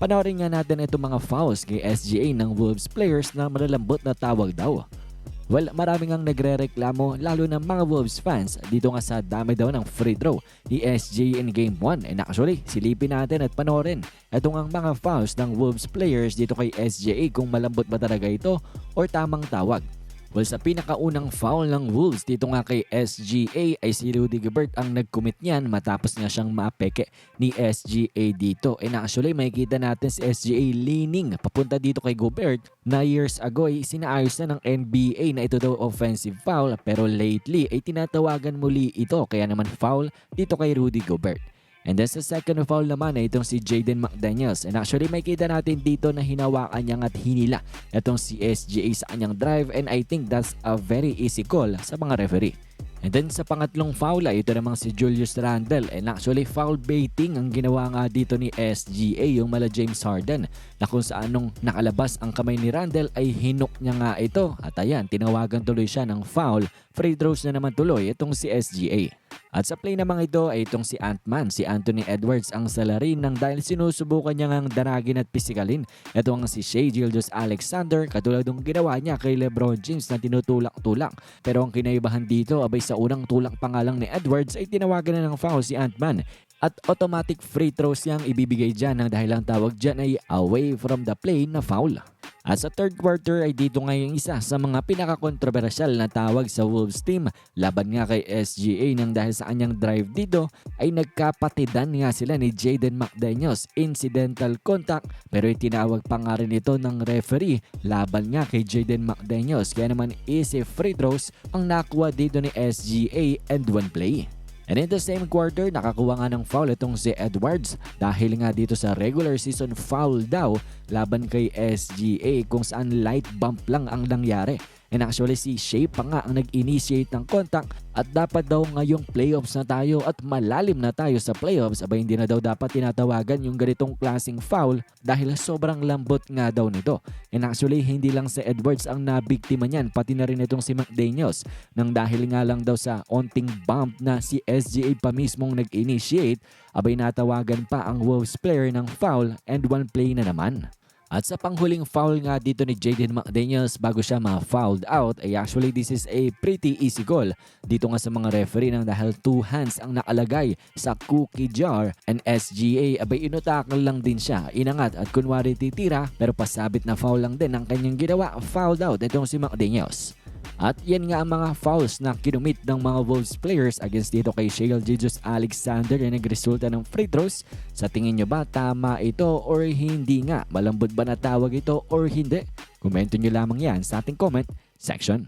Panoorin nga natin itong mga fouls kay SGA ng Wolves players na malalambot na tawag daw. Well, marami ngang nagre-reklamo lalo ng mga Wolves fans dito nga sa dami daw ng free throw ni SGA in Game 1. And actually, silipin natin at panoorin itong ang mga fouls ng Wolves players dito kay SGA kung malambot ba talaga ito or tamang tawag. Well, sa pinakaunang foul ng Wolves dito nga kay SGA ay si Rudy Gobert ang nag-commit niyan matapos nga siyang maapeke ni SGA dito. And actually, makikita natin si SGA leaning papunta dito kay Gobert na years ago ay sinaayos na ng NBA na ito daw offensive foul pero lately ay tinatawagan muli ito kaya naman foul dito kay Rudy Gobert. And then sa second foul naman ay itong si Jaden McDaniels. And actually may kita natin dito na hinawakan niya at hinila itong si SGA sa kanyang drive and I think that's a very easy call sa mga referee. And then sa pangatlong foul ay ito namang si Julius Randle and actually foul baiting ang ginawa nga dito ni SGA yung mala James Harden na kung saan nung nakalabas ang kamay ni Randle ay hinok niya nga ito at ayan tinawagan tuloy siya ng foul free throws na naman tuloy itong si SGA. At sa play namang ito ay itong si Ant-Man, si Anthony Edwards ang salarin ng dahil sinusubukan niya ngang daragin at pisikalin. Ito ang si Shea Gilgeous Alexander katulad ng ginawa niya kay Lebron James na tinutulak-tulak. Pero ang kinaibahan dito abay sa unang tulak pa lang ni Edwards ay tinawagan na ng foul si Ant-Man at automatic free throws niyang ibibigay dyan ang tawag dyan ay away from the play na foul. At sa third quarter ay dito nga yung isa sa mga pinaka-kontrobersyal na tawag sa Wolves team. Laban nga kay SGA nang dahil sa kanyang drive dito ay nagkapatidan nga sila ni Jaden McDaniels. Incidental contact pero itinawag pa nga rin ito ng referee laban nga kay Jaden McDaniels. Kaya naman easy free throws ang nakuha dito ni SGA and one play. And in the same quarter, nakakuha nga ng foul itong si Edwards dahil nga dito sa regular season foul daw laban kay SGA kung saan light bump lang ang nangyari. And actually si Shea pa nga ang nag-initiate ng contact at dapat daw ngayong playoffs na tayo at malalim na tayo sa playoffs abay hindi na daw dapat tinatawagan yung ganitong klaseng foul dahil sobrang lambot nga daw nito. And actually hindi lang si Edwards ang nabiktima niyan pati na rin itong si McDaniels nang dahil nga lang daw sa onting bump na si SGA pa mismong nag-initiate abay natawagan pa ang Wolves player ng foul and one play na naman. At sa panghuling foul nga dito ni Jaden McDaniels bago siya ma-fouled out ay actually this is a pretty easy goal dito nga sa mga referee nang dahil two hands ang nakalagay sa cookie jar and SGA abay inutakal lang din siya. Inangat at kunwari titira pero pasabit na foul lang din ang kanyang ginawa. Fouled out itong si McDaniels. At yan nga ang mga fouls na kinumit ng mga Wolves players against dito kay Shea Jesus Alexander na nagresulta ng free throws. Sa tingin nyo ba tama ito or hindi nga? Malambot ba na tawag ito or hindi? Komento nyo lamang yan sa ating comment section.